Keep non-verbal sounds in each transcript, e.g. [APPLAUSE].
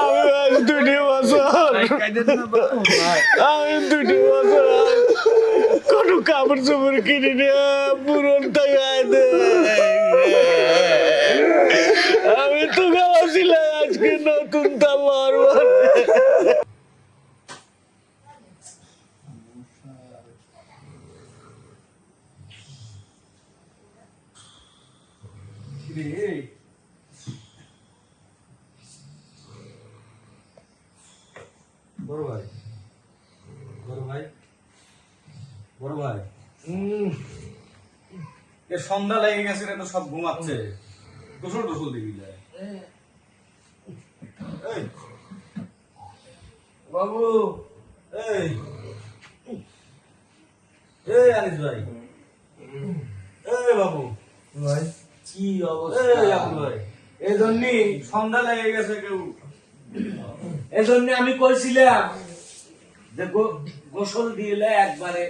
আমি আজ দুটি বছর আমি দুটি বছর কোনো কাপড় চোপড় কিনি না পুরন টাকায় দে। আমি তো গাওয়াছিলাম আজকে নতুন বড় ভাই। বড় ভাই। বড় ভাই। এ সন্ধ্যা লেগে গেছে রে তো সব ঘুমাচ্ছে। গোসল টোসল দিবি যায় এই। বাবু। এই। এই আনিস ভাই। এই বাবু। ভাই কি অবস্থা? এই আবুল ভাই। এই জন্যই সন্ধ্যা লেগে গেছে কেউ। এই জন্য আমি কইছিলাম যে গোসল দিলে একবারে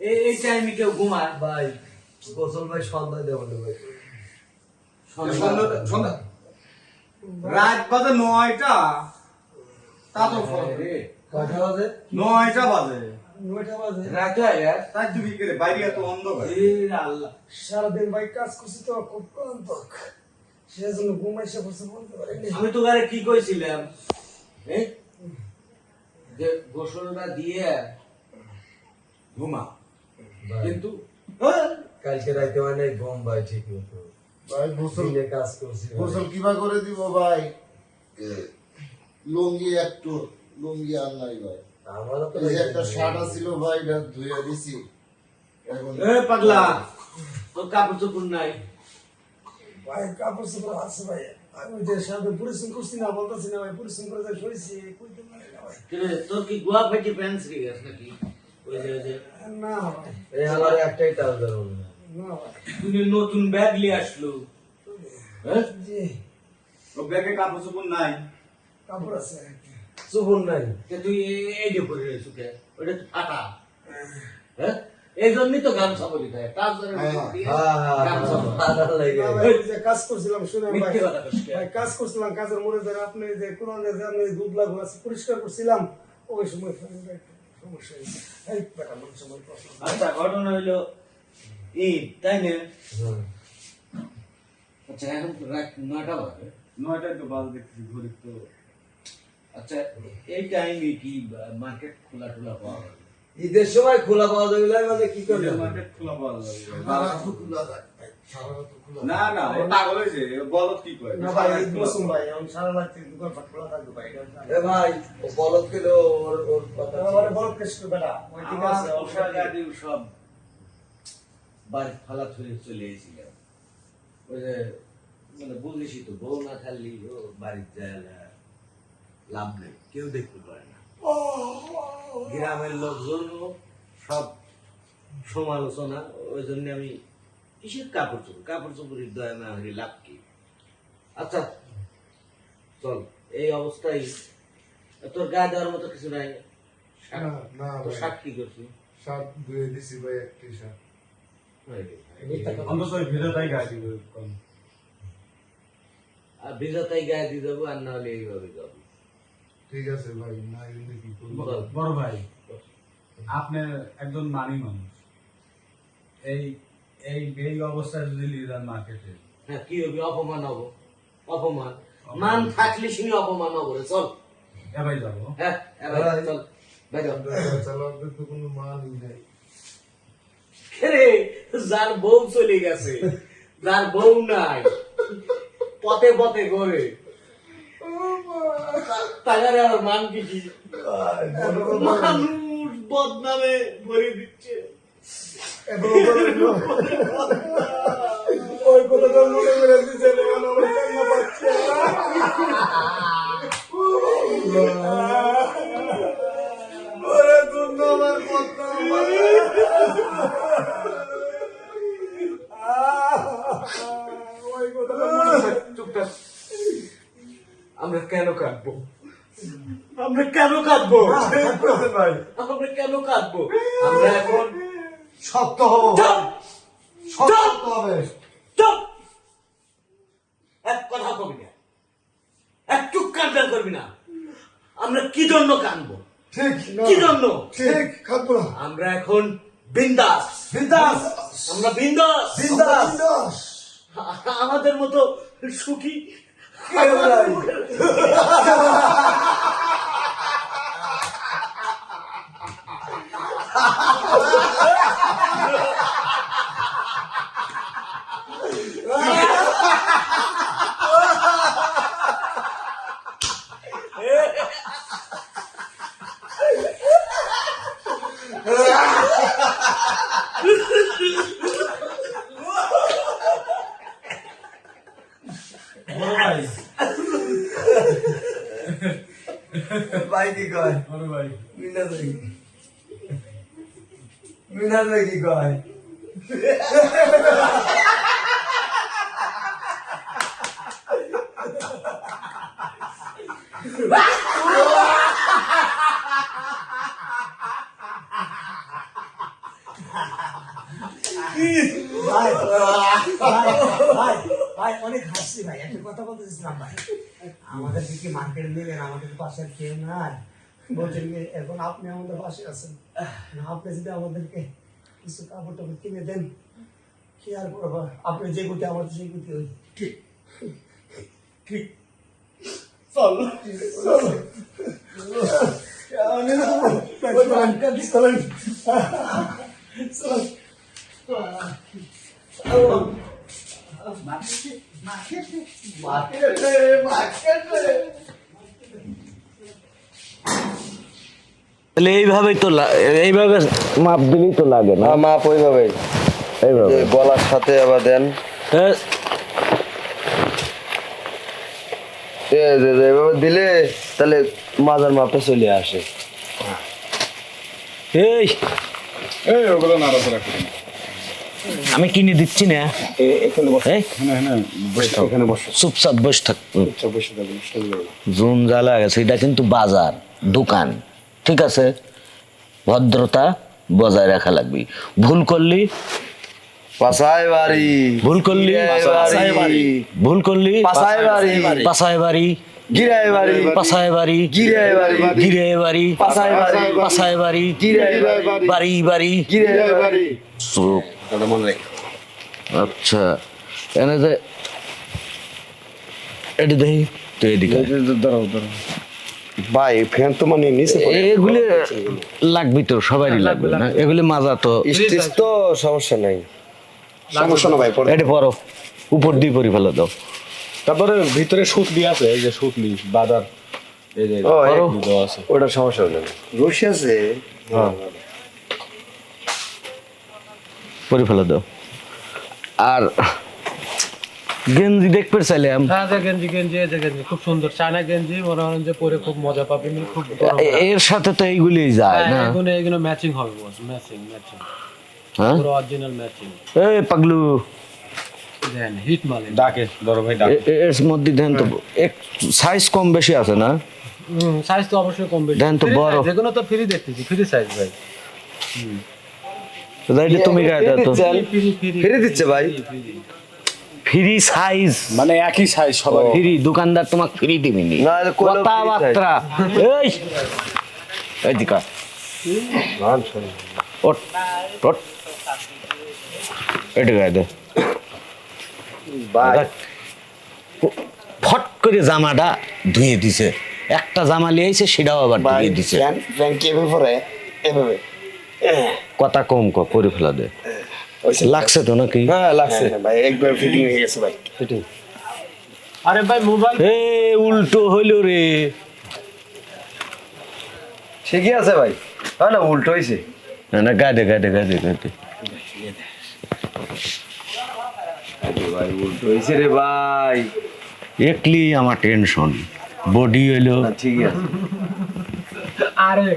এই এই টাইমে কেউ ঘুমায়। ভাই গোসল ভাই সন্ধ্যা দেবো না ভাই। সন্ধ্যা। রাত বাজে নয়টা। তা তো রে কয়টা বাজে? নয়টা বাজে। নয়টা বাজে। রাতে আয়ার তাই তুই কি করে? বাইরে এত অন্ধকার। সারাদিন ভাই কাজ করছি তো খুব সেজন্য ঘুমাইছে বলতে আমি তো গারে কি কইছিলাম? যে গোসলটা দিয়ে ঘুমা কিন্তু হ্যাঁ, কালকে রাইতে মানে ঘুম ভাই ঠিক মতো। ভাই গোসল কাজ করছি গোসল কিবা করে দিব ভাই। লুঙ্গি একটু লুঙ্গি আর নাই ভাই। আমারও তো একটা শার্ট ছিল ভাই এটা ধুয়ে দিছি। এখন এ পাগলা। তোর কাপড় চোপড় নাই। ভাই কাপড় চোপড় আছে ভাই। পরিশ্রম করছি না বলতেছি না ভাই পরিশ্রম করে যাই সইছি কইতে পারি না ভাই কিরে, তোর কি গোয়া ফেটি প্যান্ট ছিঁড়ে গেছে নাকি? ওই যে ওই যে। না এই আমার একটাই ট্রাউজার মনে হয় না। তুমি নতুন ব্যাগ নিয়ে আসলো। হ্যাঁ? জি ও ব্যাগে কাপড় চোপড় নাই? কাপড় আছে চুপুর নাই। তুই এই যে পরে রয়েছো কে? ওটা ফাটা। হ্যাঁ? এই জন্যই তো গামছা বলি কাজ করছিলাম শুনে ভাই। মিথ্যে কথা কইস কে? ভাই কাজ করছিলাম কাজের মনে ধরে আপনি যে কোরআন যে আপনি দুধ লাগু আছে পরিষ্কার করছিলাম। ওই সময় সমস্যা হয়েছে। এই বেটা সময় প্রশ্ন আচ্ছা ঘটনা হইল ঈদ তাই না? আচ্ছা এখন রাত নয়টা বাজে। নয়টায় তো বাজ দেখছি ঘড়ি তো। আচ্ছা এই টাইমে কি মার্কেট খোলা টোলা পাওয়া ঈদের সময় খোলা পাওয়া যাবে না, মানে কি করবে? মার্কেট খোলা পাওয়া যাবে। তো খোলা তো খোলা না না ও পাগল হয়েছে বলত কি করে না ভাই ঈদ মৌসুম ভাই এখন সারা রাত দোকান ফাট খোলা থাকবে ভাই এ ভাই ও বলদ কেলো ওর ওর কথা আমার বড় কেস বেটা ওই ঠিক আছে পোশাক আদি সব বাড়ি ফালা ছড়িয়ে চলে এসেছিলাম ওই যে মানে বুঝিসই তো বউ না থাকলি ও বাড়িতে লাভ নেই কেউ দেখতে পারে না। গ্রামের লোকজনও সব সমালোচনা ওই জন্য আমি কিসের কাপড় চোপড়? কাপড় চোপড়ের দয়া না হলে লাভ কি? আচ্ছা চল এই অবস্থায় তোর গায়ে দেওয়ার মতো কিছু নাই? তোর শাক কি করছিস? শার্ট ধুয়ে দিছি ভাই একটি দিব আর ভিজাতাই গায়ে দিয়ে যাব আর না হলে এইভাবে যাব। ঠিক আছে ভাই না এমনি কি করব? বড় ভাই আপনি একজন মানি মানুষ। এই এই এই অবস্থায় যদি যান মার্কেটে হ্যাঁ কি হবে? অপমান হব। অপমান? মান থাকলে শুনি অপমান হব রে চল। এবার যাব। হ্যাঁ এবার চল তো কোনো মানই নাই। রে যার বউ চলে গেছে যার বউ নাই পথে পথে ঘরে। তাগারে আর মান কি কি? মানুষ বদনামে ভরে দিচ্ছে। ওই কথা মনে করে দিছে কেন কাঁদবো? আমরা কেন কাঁদবো? আমরা এখন শক্ত হব এক কথা কবি না। এক চুপ কান্দাল করবি না। আমরা কি জন্য ঠিক কি জন্য? ঠিক না। আমরা এখন বিন্দাস। বিন্দাস। আমরা বিন্দাস। বিন্দাস। আমাদের মতো সুখী [LAUGHS] কেউ নাই। [LAUGHS] কয় হাসছি ভাই কথা ভাই। আমাদের মার্কেট নেবেন? আমাদের পাশে বলছেন এখন আপনি আমাদের আছেন। আপনি যদি আমাদেরকে কিছু কাপড় টাপড় কিনে দেন কি আর করব আপনি যে গুটি আমাদের সেই গুটি ওই ঠিক ঠিক চলো চলো আমি না চলেন চলেন মার্কেটে মার্কেটে তাহলে এইভাবেই তো এইভাবে মাপ দিলেই তো লাগে না। মাপ ওইভাবে এইভাবে। গলার সাথে আবার দেন। এ, এ, যে- যে এভাবে দিলে তাহলে মাজার মাপটা চলে আসে। এই। এই ওগুলো নাড়াচাড়া করি আমি কিনে দিচ্ছি না। এখানে বসে। এই। হ্যাঁ হ্যাঁ চুপচাপ বসে থাক। জুন জ্বালা গেছে এটা কিন্তু বাজার দোকান। ঠিক আছে? ভদ্রতা বজায় রাখা লাগবে ভুল করলি? পাশায় বাড়ি। ভুল করলি? পাশায় বাড়ি। ভুল করলি? পাশায় বাড়ি। পাশায় বাড়ি। গিরায় বাড়ি। পাশায় বাড়ি। গিরায় বাড়ি। গিরে বাড়ি। পাশায় বাড়ি। পাশায় বাড়ি। গিরায় বাড়ি। বাড়ি বাড়ি। গিরায় বাড়ি। চুপ আচ্ছা। এনে যে এটি দেখি তো এদিকে দাঁড়াও দাঁড়াও ভাই ফ্যান তো মানে নিচে এগুলি লাগবে তো সবারই লাগবে না? এগুলি মাজা তো। স্টিচ তো সমস্যা নাই। সমস্যা না ভাই এটা পরো উপর দিয়ে পরি ফেলে দাও। তারপরে ভিতরে সুতলি আছে এই যে সুতলি বাদার এই যে আছে। ওটা সমস্যা রশি আছে। পরি ফেলে দাও। আর গেঞ্জি দেখতে চাইলাম হ্যাঁ যে গেঞ্জি গেঞ্জি এই যে গেঞ্জি খুব সুন্দর চায়না গেঞ্জি মনে হয় যে পরে খুব মজা পাবেন খুব এর সাথে তো এইগুলি যায় না হ্যাঁ, এগুলো এগুলো ম্যাচিং হবে বস ম্যাচিং ম্যাচিং হ্যাঁ পুরো অরিজিনাল ম্যাচিং এই পাগলু দেন হিট মালে ডাকে ভাই এর মধ্যে দেন তো এক সাইজ কম বেশি আছে না সাইজ তো অবশ্যই কম বেশি দেন তো Free বড়। যেগুলো তো ফ্রি দেখতেছি ফ্রি সাইজ ভাই তো তাই তুমি গায়ে দাও তো ফ্রি ফ্রি ফিরে দিচ্ছে ভাই ফ্রি সাইজ। মানে একই সাইজ সবার। ফ্রি দোকানদার তোমাকে ফ্রি না, কথাবার্তা। এই এই দিকা ওট ওট এটা গায়ে দে। ফট করে জামাটা ধুয়ে দিছে। একটা জামা লিয়েছে সেটাও আবার ধুয়ে দিছে। এভাবে কথা কম ক করে ফেলা দে। লাগছে তো নাকি? হ্যাঁ লাগছে। হ্যাঁ, ভাই একবার ফিটিং হয়ে গেছে ভাই। ফিটিং আরে ভাই মোবাইল এ উল্টো হইল রে। ঠিকই আছে ভাই। হয় না উল্টো হয়েছে না না গায়ে গায়ে গায়ে গায়ে ভাই উল্টো হয়েছে রে ভাই। একলি আমার টেনশন বডি হইল। না, ঠিকই আছে। আরে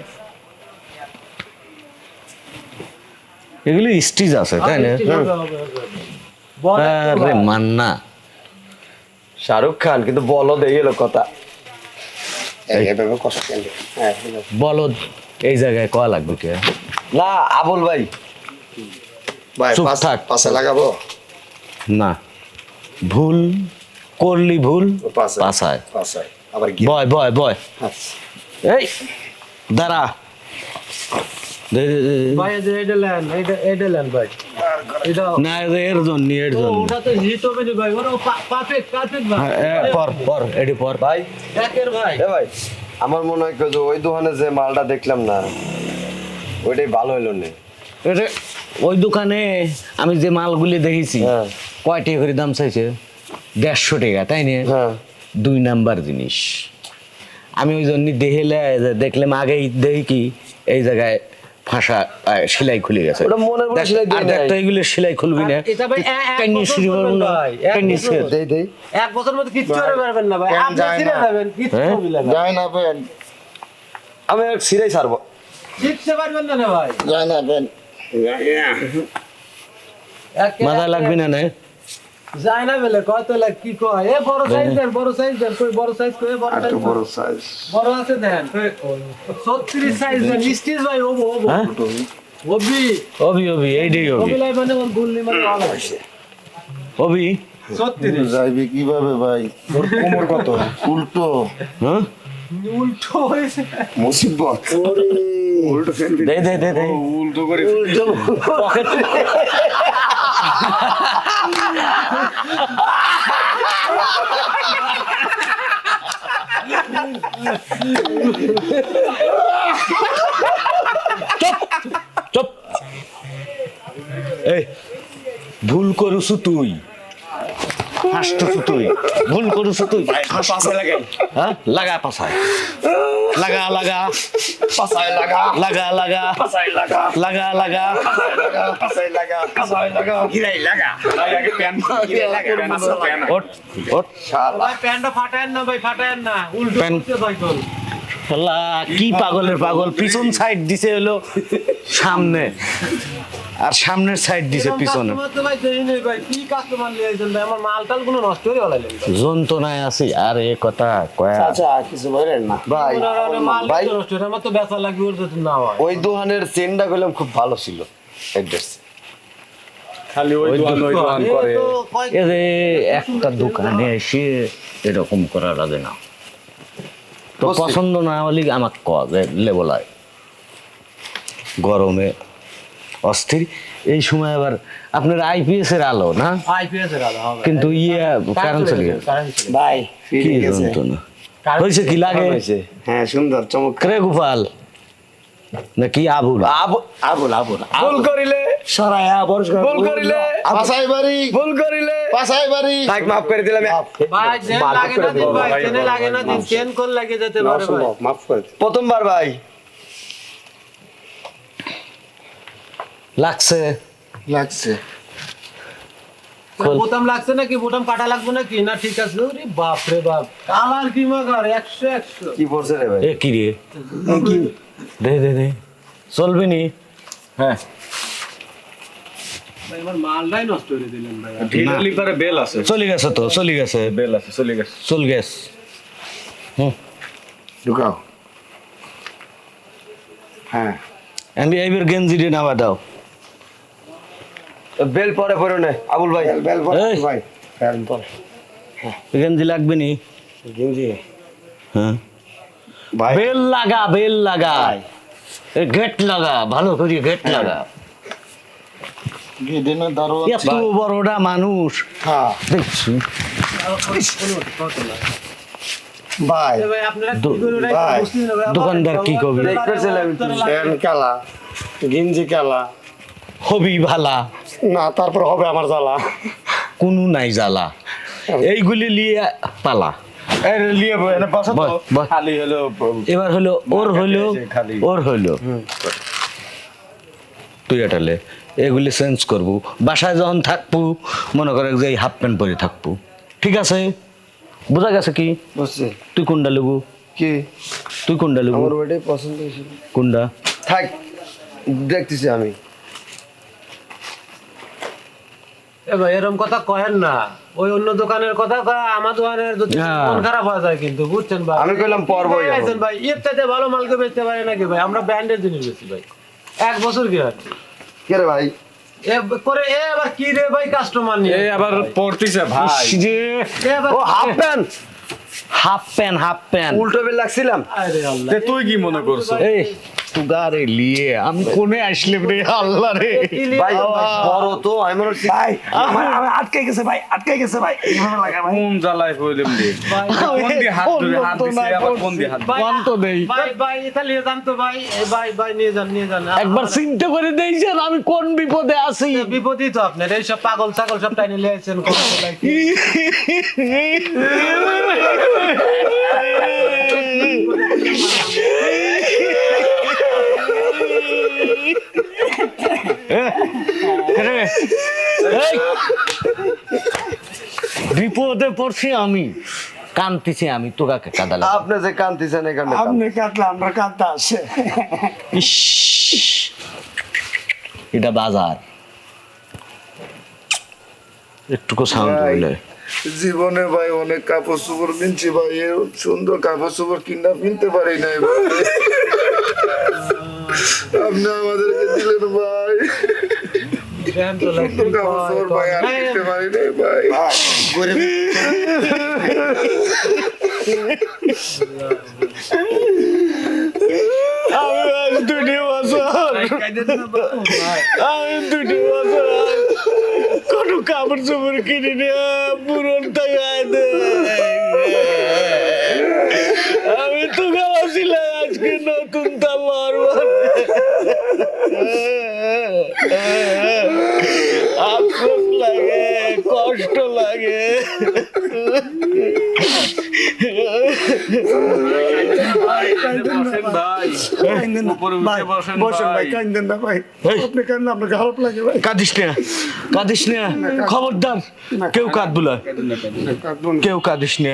এগুলি স্টিচ আছে তাই না। বল। একটু আরে মান্না। শাহরুখ খান কিন্তু বলো দিয়ে গেল কথা। এভাবে কষ্ট কেন হ্যাঁ বলদ এই জায়গায় কয়া লাগবে কে? না আবুল ভাই। ভাই থাক। পাশে লাগাবো। না। ভুল করলি ভুল পাশে। পাশায়। বয় বয় বয়। এই দাঁড়া। ভাই এটা লেন এটা এটা লেন ভাই। এটা না এ- এর জন্য এর জন্য। ওটা তো হিট হবে না ভাই। ওরা পারফেক্ট পারফেক্ট ভাই। হ্যাঁ, পর পর এটি পর। ভাই। একের ভাই। এ ভাই আমার মনে হয় যে ওই দোকানে যে মালটা দেখলাম না ওইটাই ভালো হইল না। এটা ওই দোকানে আমি যে মালগুলি দেখেছি হ্যাঁ। কয় টাকা করে দাম চাইছে? দেড়শো টাকা তাই না? হ্যাঁ। দুই নাম্বার জিনিস। আমি ওই জন্য দেখলে দেখলাম আগেই দেখি কি এই জায়গায় ফাঁসা সেলাই খুলে গেছে। ওটা মনের মতো দেখ, সেলাই দিয়ে আর নেয়। এগুলো সেলাই খুলবি না। এক বছর মধ্যে কিচ্ছু পারবেন ভাই আপনি ছিঁড়ে যাবেন কিচ্ছু আমি এক ছাড়বো। শিখতে পারবেন না ভাই। যায় না বেন। মাথা লাগবি না না? যায় না বলে কত লাগ কি কয়? এ বড় সাইজ দেন বড় সাইজ দেন কই বড় সাইজ কই? বড় সাইজ বড় সাইজ বড় আছে দেন। 36 সাইজ দেন। স্টিচ ভাই ওবো ওবো হ্যাঁ? ওবি অভি। অভি এইটাই অভি। ওবি লাই মানে গুল্লি মানে ভালো আছে। অভি? 36 যাইবি কীভাবে ভাই? তোর কোমর কত? উল্টো। হ্যাঁ? উল্টো হয়েছে। মুসিবত। উল্টো দে দে দে দে। উল্টো করে [LAUGHS] চুপ এই ভুল করুছু তুই। হাসতেছু তুই ভুল করুছু তুই। লাগাই হ্যাঁ? লাগা পাছায়। লাগা লাগা। পাশায় লাগা। লাগা লাগা। পাশায় লাগা। লাগা লাগা। পাশায় লাগা। পাশায় লাগা। লাগা? লাগা প্যান? হিলাই লাগা? প্যান। ওট ওট ভাই প্যান্টটা ফাটায়েন না ভাই ফাটায়েন না। উল্টো ভাই কি পাগলের পাগল। পিছন সাইড দিছে হলো সামনে। আর সামনের সাইড দিছে পিছনে। যন্ত্রণায় আছি। আর এ কথা আচ্ছা কিছু বলেন না। ভাই ভাই নষ্ট করে আমার তো বেচা লাগবে ওর যদি না ওই দোকানের চেনটা করলাম খুব ভালো ছিল। অ্যাড্রেস খালি ওই দোকান ওই দোকান। করে। তো কয় এ যে একটা দোকানে এসে এরকম করা লাগে না। তো পছন্দ না হলে আমাকে ক যে লেবলায়। গরমে অস্থির। এই সময় আবার আপনার আইপিএস এর আলো না? আইপিএস এর আলো হবে। কিন্তু ইয়ে কারেন্ট চলে গেছে ভাই কি যন্ত্রণা। হয়েছে কি লাগে? হ্যাঁ সুন্দর চমক ক্রে গোপাল। নাকি আবুল? আবুল আবুল আবুল। ভুল করিলে। সরায়া পরিষ্কার ভুল করিলে। পাশায় বাড়ি। ভুল করিলে। পাশায় বাড়ি। থাক মাফ করে দিলাম। ভাই চেন লাগে না দিন ভাই চেনে লাগে না দিন। চেন কোন লাগে যেতে পারে ভাই? মাফ করে প্রথমবার ভাই। লাগছে। লাগছে। বোতাম লাগছে নাকি? বোতাম কাটা লাগবে নাকি? না ঠিক আছে। ওরে বাপ রে বাপ। কালার কি মাগার? একশো একশো। কি পড়ছে রে ভাই? এ কি রে? দে দে দে। চলবে নি? হ্যাঁ। ভাই আমার মালটাই নষ্ট করে দিলেন ভাই। ঢিলের লিপারে বেল আছে। চলে গেছে তো চলে গেছে। বেল আছে চলে গেছে। চল গেছ। হুম। ঢুকাও। হ্যাঁ। আমি এইবার গেঞ্জি দিয়ে নামা দাও। বেল পরে পরে নে আবুল ভাই। বেল এই। ভাই বেল বল গেঞ্জি লাগবে নি? গিঞ্জি। হ্যাঁ। ভাই। বেল লাগা বেল লাগা। এ গেট লাগা ভালো করে গেট লাগা। এত বড়টা মানুষ। হ্যাঁ। দেখছি। দোকানদার কি কালা গিঞ্জি কালা হবি ভালা না তারপর হবে আমার জ্বালা। কোনো নাই জ্বালা। এইগুলি লিয়ে পালা। এবার হলো ওর হলো ওর হলো। তুই এটালে এগুলি চেঞ্জ করব। বাসায় যখন থাকব মনে করে যে এই হাফ প্যান্ট পরে থাকব। ঠিক আছে? বোঝা গেছে কি? তুই কোনটা লুবু? কি? তুই কোনটা লুবু? আমার ওইটাই পছন্দ হয়েছিল। কোনটা? থাক দেখতেছি আমি। এ ভাই কথা কহেন না। ওই অন্য দোকানের কথা কয় আমার দোকানের হ্যাঁ। মন খারাপ হয়ে যায় কিন্তু বুঝছেন ভাই? আমি কইলাম ভাই আইছেন ভাই এর চাইতে ভালো মালকে বেচতে পারে নাকি ভাই? আমরা ব্র্যান্ডের জিনিস বেশি ভাই। এক বছর কি আছে কে রে ভাই? করে এ আবার কি রে ভাই কাস্টমার নিয়ে? আবার পড়তিছে ভাই। ইস যে। ও half pant half pant half pant উল্টো বেল লাগছিলাম। আরে আল্লাহ। তুই কি মনে করছ? এই। তুগারে লিয়ে আমি কোনে আসলে রে? আল্লাহ রে। ভাই বড় তো আমি মনে হচ্ছে ভাই আমার আমার আটকে গেছে ভাই আটকে গেছে ভাই। কোন জ্বালায় হইলাম রে? কোন দিয়ে হাত ধরে হাত দিছে আবার কোন দিয়ে হাত কোন তো দেই ভাই ভাই এটা নিয়ে যান তো ভাই। ভাই ভাই নিয়ে যান নিয়ে যান। একবার চিন্তা করে দেখছেন আমি কোন বিপদে আছি? বিপদই তো আপনার এইসব পাগল ছাগল সব টাইনে লিয়েছেন কোন কোলায় কি? এই! [LAUGHS] [LAUGHS] বিপদে পড়ছি আমি। কান্তিছি আমি তোগাকে কাদালা? আপনি যে কান্তিছেন এখানে আপনি কাটলে আমরা কাটতে আসে। ইস এটা বাজার। একটুকু সাউন্ড হইলে। জীবনে ভাই অনেক কাপড় চোপড় কিনছি ভাই এর সুন্দর কাপড় চোপড় কিনা কিনতে পারি নাই ভাই। আপনি আমাদেরকে দিলেন ভাই। তো আমি দুটি বছর। আমি দুটি বছর কোনো কাপড় চোপড় কিনি না পুরন টাকায় আমি তো গাওয়াছিলাম আজকে নতুন তালার আফসোস লাগে কষ্ট লাগে। কাঁদিস না কাঁদিস না। খবরদার কেউ কাঁদবো না কেউ কাঁদিস না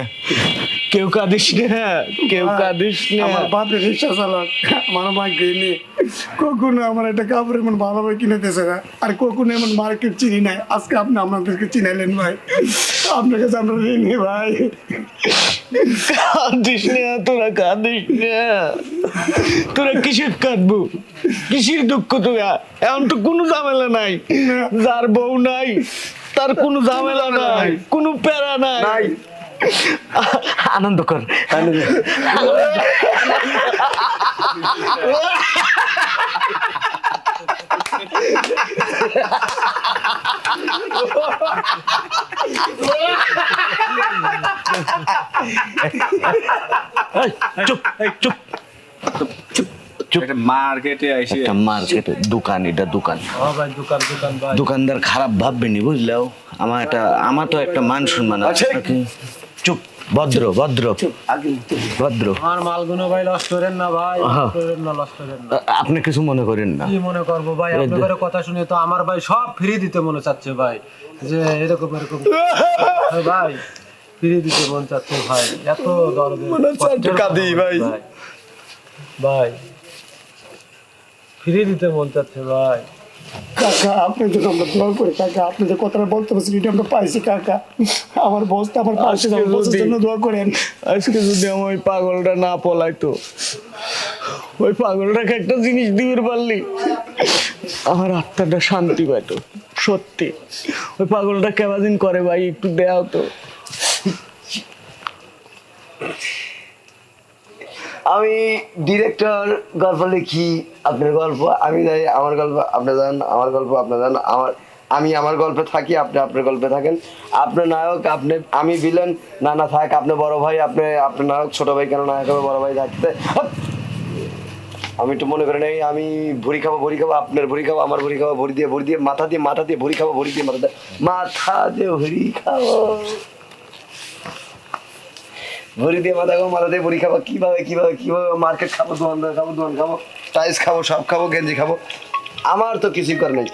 কেউ কাঁদিস না কেউ কাঁদিস না। আমার বাপের রিক্সা চালক আমার মা গেলে কখনো আমার একটা কাপড় এমন ভালোভাবে কিনে দিয়েছে না আর কখনো এমন মার্কেট চিনি নাই। আজকে আপনি আপনাদেরকে চিনাইলেন ভাই। আপনার কাছে আমরা ঋণী ভাই। কাঁদিস না তোরা কাঁদিস না। তোরা কিসের কাঁদবো? কিসের দুঃখ তোরা? এখন তো কোনো ঝামেলা নাই। যার বউ নাই তার কোনো ঝামেলা নাই কোনো প্যারা নাই। আনন্দ কর। আনন্দ। [LAUGHS] এই, চুপ চুপ। চুপ। মার্কেটে আইসে। একটা মার্কেটে দোকান এটা দোকান। ভাই দোকান দোকান ভাই। দোকানদার খারাপ ভাববে নি বুঝলাও? আমার একটা আমার তো একটা মান সম্মান আছে। নাকি? চুপ। ভদ্র ভদ্র। ভদ্র। আমার মালগুলো ভাই লস করেন না ভাই করেন না লস করেন না। আপনি কিছু মনে করেন না। কি মনে করব ভাই? দে- কথা শুনে তো আমার ভাই সব ফ্রি দিতে মনে চাচ্ছে ভাই। যে এরকম এরকম। ভাই ফ্রি দিতে মন চাচ্ছে ভাই। এত দরদ কাঁদি ভাই। ভাই। ফ্রি দিতে মন চাচ্ছে ভাই। কাকা আপনি যে আমরা দোয়া করি কাকা আপনি যে কথাটা বলতে পারছেন এটা আমরা পাইছি কাকা। আমার বসটা আমার পাশে যদি- জন্য দোয়া করেন। আজকে যদি আমার ওই পাগলটা না পলাইতো ওই পাগলটাকে একটা জিনিস দিতে পারলি? আমার আত্মাটা শান্তি পাইতো সত্যি। ওই পাগলটা কেবাদিন করে ভাই একটু দেওয়া তো। আমি ডিরেক্টর গল্প লিখি, আপনার গল্প, আমি যাই আমার গল্প আপনি যান আমার গল্প আপনি যান আমার, আমি আমার গল্পে থাকি, আপনি আপনার গল্পে থাকেন। আপনার নায়ক, আপনি, আমি ভিলেন না না, থাক, আপনি বড় ভাই, আপনি, আপনার নায়ক, ছোট ভাই কেন নায়ক হবে, বড় ভাই থাকতে? আমি একটু মনে করেন, এই আমি ভুড়ি খাব ভুড়ি খাব, আপনার ভুড়ি খাব, আমার ভুড়ি খাব, ভুড়ি দিয়ে ভুড়ি দিয়ে, মাথা দিয়ে মাথা দিয়ে, ভুড়ি খাব, ভুড়ি দিয়ে, মাথা দিয়ে মাথা দিয়ে ভুড়ি খাব। ভরি দিয়ে মাথা খাব মাথা দিয়ে ভরি খাব কীভাবে কীভাবে কীভাবে মার্কেট খাব দোকান খাব দোকান খাব টাইস খাব সব খাব গেঞ্জি খাব আমার তো কিছুই কর নেই।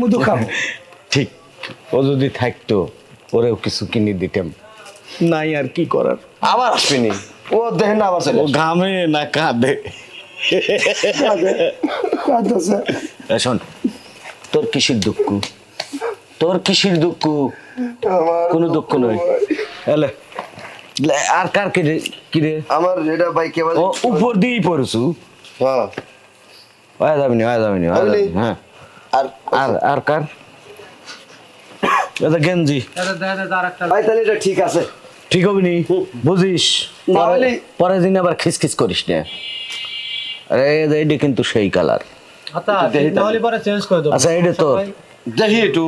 মধু খাব। [LAUGHS] ঠিক ও যদি থাকতো ওরেও কিছু কিনে দিতাম। নাই আর কি করার? আবার আসবেনি ও দেখেন না আবার ও। ঘামে না কাঁদে। শোন তোর কিসের দুঃখ? তোর কিসের দুঃখ? আমার কোনো দুঃখ নয়। এলে আর কার কিরে কিরে আমার এটা ভাই কেবল ও উপর দিয়েই পড়ছু? হ্যাঁ। ওয়া যাবি না ওয়া যাবি না ওয়া হবে যাবি নি? না, হ্যাঁ। আর আর আর কার? এটা গেঞ্জি। এটা ভাই তাহলে এটা ঠিক আছে। ঠিক হবে নি? বুঝিস? পরে- পরের দিন আবার খিসখিস করিস না। আরে এটা কিন্তু সেই কালার। আচ্ছা ঠিক পরে চেঞ্জ করে দেবো। আচ্ছা এটা তো দেখি একটু।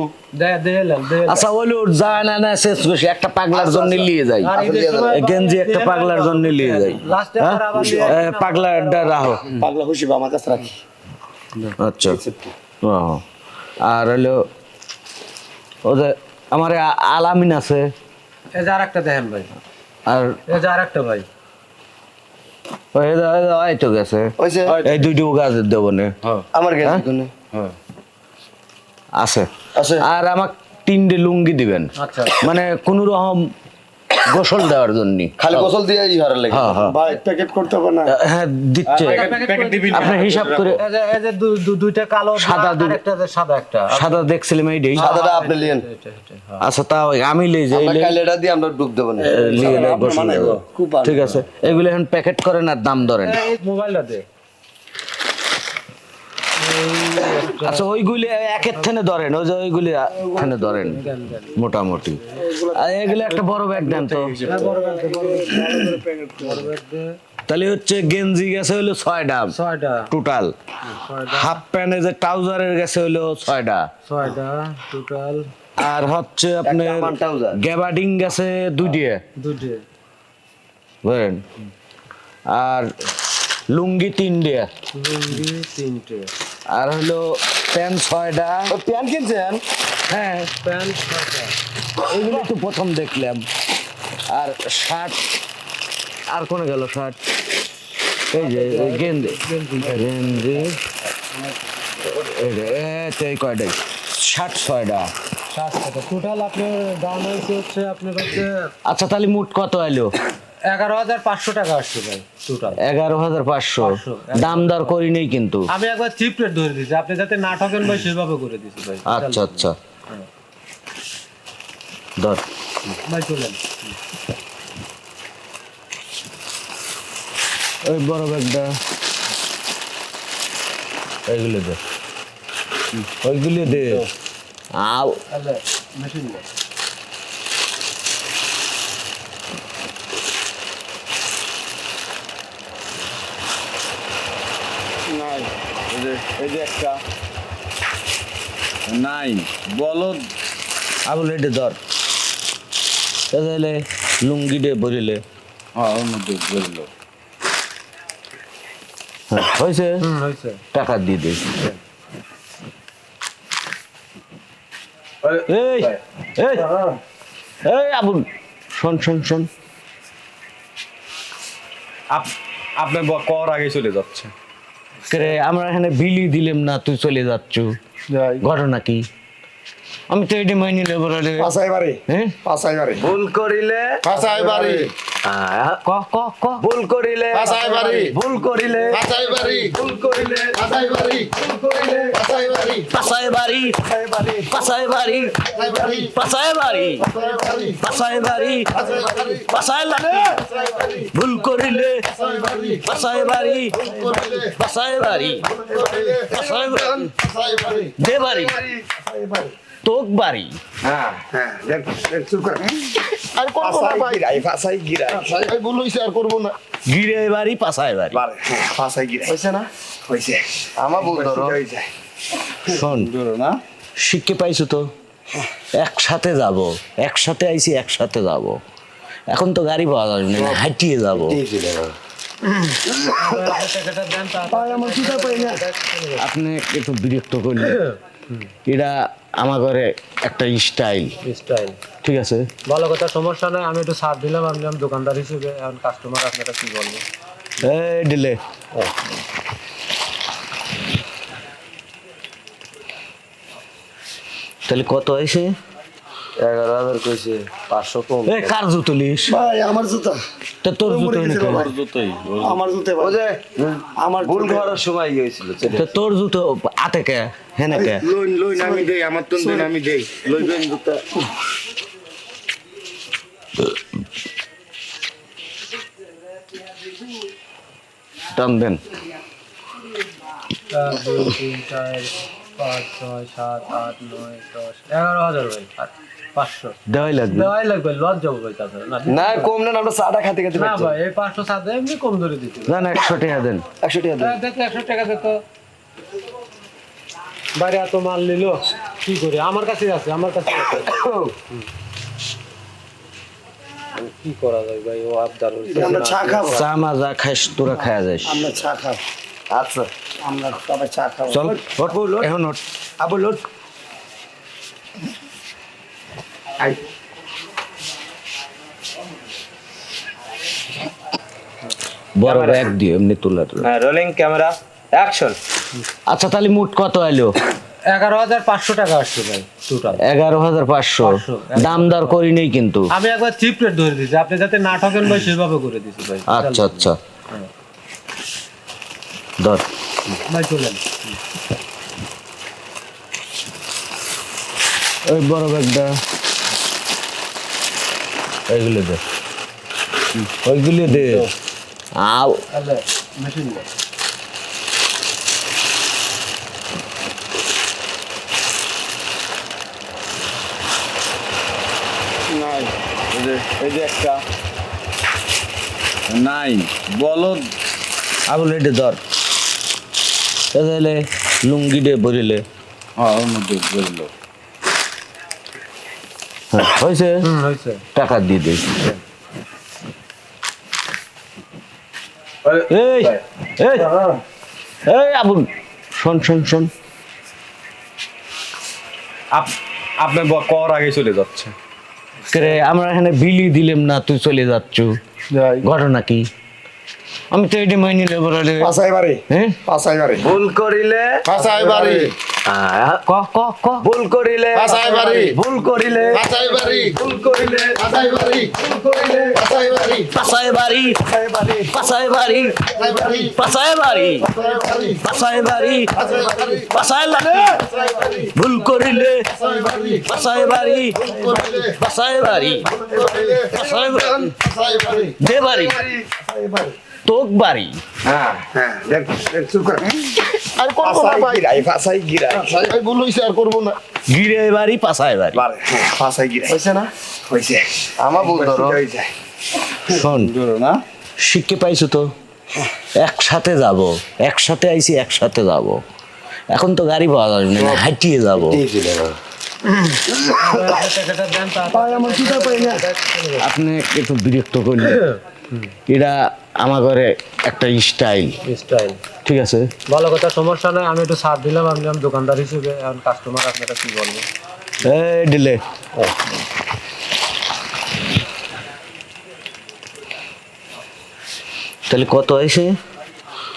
আচ্ছা ওইলো যায় না না শেষ একটা পাগলার জন্য নিয়ে যাই। আর ঈদের সময় এই গেঞ্জি একটা পাগলার জন্য নিয়ে যাই। লাস্টে হ্যাঁ? পাগলাটা রাখো পাগলা আমার কাছে রাখি। আচ্ছা। আর হলো ও যে আমার আলামিন আছে। এই যে আর একটা দেখেন ভাই। আর এই যে ভাই ওই তো গেছে এই দুইটো গাছ দেবো না। আমার গেছে হ্যাঁ? কোনে আছে। আছে? আর আমাকে তিনটে লুঙ্গি দিবেন। আচ্ছা। মানে কোন রকম গোসল দেওয়ার জন্য। খালি গোসল দিয়ে ই হারার লাগে? হ্যাঁ হ্যাঁ। ভাই প্যাকেট করতে হবে না? হ্যাঁ দিচ্ছে। দিবি না। আপনি হিসাব করে এই যে এই দুইটা কালো সাদা আর একটা যে সাদা একটা। সাদা দেখছিলাম এইটাই। সাদাটা আপনি লিয়েন। এটা, হ্যাঁ। আচ্ছা তাও আমি লিয়ে যাই আমরা কাইলে এটা দিয়ে আমরা ডুব দেবো না। লিয়ে লই গোসল ঠিক আছে। এগুলো এখন প্যাকেট করেন আর দাম ধরেন। এই মোবাইলটা দে। আচ্ছা ওইগুলি একের থেনে ধরেন ওই যে ওইগুলি থেনে ধরেন মোটামুটি। আর এগুলো একটা বড় ব্যাগ দেন তো। তাহলে হচ্ছে গেঞ্জি গেছে হলো ছয়টা ছয়টা টোটাল হাফ প্যান্টে যে ট্রাউজারের গেছে হলো ছয়টা ছয়টা টোটাল আর হচ্ছে আপনার আমার গ্যাবার্ডিং গেছে দুইটিয়ে দুটো বুঝলেন আর লুঙ্গি তিনটে লুঙ্গি তিনটে। আর হলো প্যান্ট ছয়টা। প্যান কিনছেন? হ্যাঁ প্যান্ট ছয়টা। এইগুলো তো প্রথম দেখলাম। আর শার্ট আর কোনে গেল শার্ট? এই যে এই গেঞ্জি গেঞ্জি এই যে, এই তো এই কয়টাই শার্ট ছয়টা। টোটাল আপনার দাম হয়েছে হচ্ছে আপনার হচ্ছে আচ্ছা তাহলে মোট কত এলো? এগারো হাজার পাঁচশো টাকা আসছে ভাই টোটাল এগারো হাজার পাঁচশো। দাম দর করি নেই কিন্তু। আমি একবার চিপ রেট ধরে দিয়েছি আপনি যাতে না ঠকেন ভাই সেভাবে করে দিয়েছি ভাই। আচ্ছা আচ্ছা। ধর ভাই চলেন। ওই বড় ব্যাগটা। এইগুলো দে। ওইগুলো দে। আও মেশিন নেই নাই এই যে এই যে একটা। নাই বলদ আবুল এটা ধর। তাহলে লুঙ্গি ডে বলিলে। হ্যাঁ ওর মধ্যে বলল। হ্যাঁ, হয়েছে? টাকা দিয়ে দে। এই এই এই আবুল শোন শোন শোন। আপ- আপনি কর আগে চলে যাচ্ছে। আমরা এখানে বিলি দিলাম না তুই চলে যাচ্ছ। ঘটনা কি? আমি তো এটি মাইনি নেব রে পাশাই বাড়ি হ্যাঁ পাশাই বাড়ি ভুল করিলে পাশাই বাড়ি ক ক ক ভুল করিলে পাশাই বাড়ি ভুল করিলে পাশাই বাড়ি ভুল করিলে পাশাই বাড়ি ভুল করিলে পাশাই বাড়ি পাশায় বাড়ি পাশাই বাড়ি পাশায় বাড়ি পাশাই বাড়ি পাশায় বাড়ি ভুল করিলে পাশাই বাড়ি পাশায় বাড়ি করিলে বাড়ি দে বাড়ি তোক বাড়ি। হ্যাঁ। হ্যাঁ দেখ দেখ চুপ কর। আর করব না ভাই? গিরাই ফাসাই গিরাই। ভুল হয়েছে আর করব না। গিরে বাড়ি পাশায় বাড়ি। ফাসাই গিরাই। হয়েছে না? হইছে। আমার ভুল ধরো। শোন না। শিখতে পাইছো তো? একসাথে যাব একসাথে আইছি একসাথে যাব। এখন তো গাড়ি পাওয়া যাবে না হাঁটিয়ে যাব। আপনি একটু বিরক্ত করলে এটা আমার ঘরে একটা স্টাইল স্টাইল ঠিক আছে? ভালো কথা সমস্যা নাই আমি একটু সাথ দিলাম আমি আমি দোকানদার হিসেবে এখন কাস্টমার আপনারা কি বলব এই দিলে তাহলে কত হয়েছে? এগারো হাজার কইছে পাঁচশো কম। এই কার জুতো লিস? ভাই আমার জুতা। তা তোর জুতো এনে কেন? আমার জুতে ও যে আমার ভুল করার সময় হয়েছিল তা তোর জুতো আতে কে? হেনে কে? লোন লোন আমি দেই আমার তো দেন আমি দেই। লইবেন জুতা। টান দেন। পাঁচ ছয় সাত আট নয় দশ এগারো হাজার ভাই। পাঁচশো। দেওয়াই লাগবে। দেওয়াই লাগবে লজ যাব ভাই তাছাড়া না না কম নেন আমরা চাটা খাতে খাতে না ভাই এই পাঁচশো সাথে এমনি কম ধরে দিতে না না একশো টাকা দেন। একশো টাকা দেন। দেখো একশো টাকা দিত বাইরে এত মাল নিল কি করি? আমার কাছে আছে আমার কাছে আছে। কি করা যায় ভাই ও আবদার হইছে আমরা চা খাব। চা মাজা খাইস তোরা খায়া যাস। আমরা চা খাব। আচ্ছা। আমরা সবাই চা খাব। চল ওঠ এখন ওঠ। আবু লোট বড় ব্যাগ দিও এমনি তোলার রোলিং ক্যামেরা অ্যাকশন আচ্ছা তাহলে মোট কত আইলো এগারো হাজার পাঁচশো টাকা আসছে ভাই টোটাল এগারো হাজার পাঁচশো। পাঁচশো। দাম দর করি নেই কিন্তু। আমি একবার চিপ রেট ধরে দিয়েছি আপনি যাতে না ঠকেন ভাই সেভাবে করে দিয়েছি ভাই। আচ্ছা আচ্ছা। ধর। ভাই চলেন ওই বড় ব্যাগটা ওইগুলো দে। ওইগুলো দে। আও তাহলে মেশিন নাই। এই যে এই যে একটা। নাই। বলদ আবুল এটা ধর। তাহলে লুঙ্গি ডে বলিলে হ্যাঁ ওর মধ্যে বলল হ্যাঁ, হয়েছে? টাকা দিয়ে দে। এই এই এই আবুল শোন শোন শোন। আপনি কর আগে চলে যাচ্ছে। রে আমরা এখানে বিলি দিলাম না তুই চলে যাচ্ছ। ঘটনা কি? আমি তো এটি মাইনি নেব রে। পাশাই বাড়ি হ্যাঁ? পাশাই বাড়ি ভুল করিলে পাশাই বাড়ি ক ক ক ভুল করিলে পাশাই বাড়ি ভুল করিলে বাড়ি ভুল করিলে পাশাই বাড়ি ভুল করিলে বাড়ি বাড়ি বাড়ি বাড়ি বাড়ি লাগে ভুল করিলে পাশাই বাড়ি পাশাই বাড়ি দে বাড়ি তোক বাড়ি। হ্যাঁ। হ্যাঁ দেখ দেখ চুপ কর। আর করব না ভাই? গিরাই ফাঁসাই গিরাই। ভাই ভাই ভুল হইছে আর করব না। গিরে বাড়ি পাশায় বাড়ি। বারে গিরাই। হয়েছে না? হইছে। আমার ভুল ধরো। শোন ধরো না। শিখতে পাইছো তো? একসাথে যাব একসাথে আইছি একসাথে যাব। এখন তো গাড়ি পাওয়া যাবে না হাঁটিয়ে যাব। আপনি একটু বিরক্ত করলেন। এটা আমার ঘরে একটা স্টাইল স্টাইল ঠিক আছে? ভালো কথা সমস্যা নাই আমি একটু ছাড় দিলাম আমি আমি দোকানদার হিসেবে এখন কাস্টমার আপনারা কি বলব এই দিলে। তাহলে কত হয়েছে?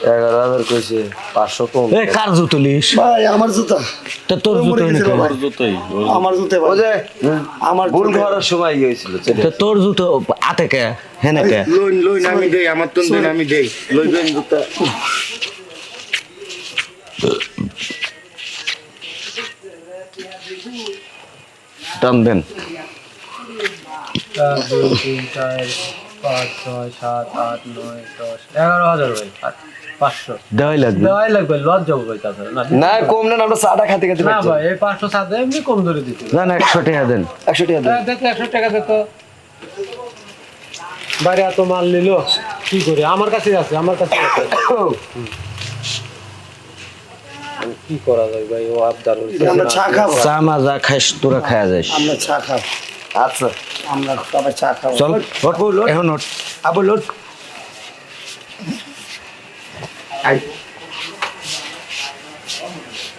এগারো হাজার কইছে পাঁচশো কম। এ কার জুতো লিস? ভাই আমার জুতা। তা তোর জুতো মরে গেছে জুতোই আমার জুতে ও যে আমার ভুল করার সময় হয়েছিল তা তোর জুতো আতে কে? হেনে কে? লইন লইন আমি দেই আমার তো দেন আমি দেই। লইবেন জুতা। টান দেন। এক দুই তিন চার পাঁচ ছয় সাত আট নয় দশ এগারো হাজার ভাই পাঁচশো। দেওয়াই লাগবে। দেওয়াই লাগবে লজ যাব ভাই তাছাড়া না না কম নেন আমরা চাটা খাতে খাতে না ভাই এই পাঁচশো সাথে এমনি কম ধরে দিতে। না না একশো টাকা দেন। একশো টাকা দেন। দেখো একশো টাকা দিত বাইরে এত মাল নিল কি করি? আমার কাছে আছে আমার কাছে আছে। কি করা যায় ভাই ও আবদার আমরা চা খাব। চা মাজা খাইস তোরা খায়া যাস আমরা চা খাব। আচ্ছা। আমরা সবাই চা খাব। চল এখন ওঠ। Abu note anh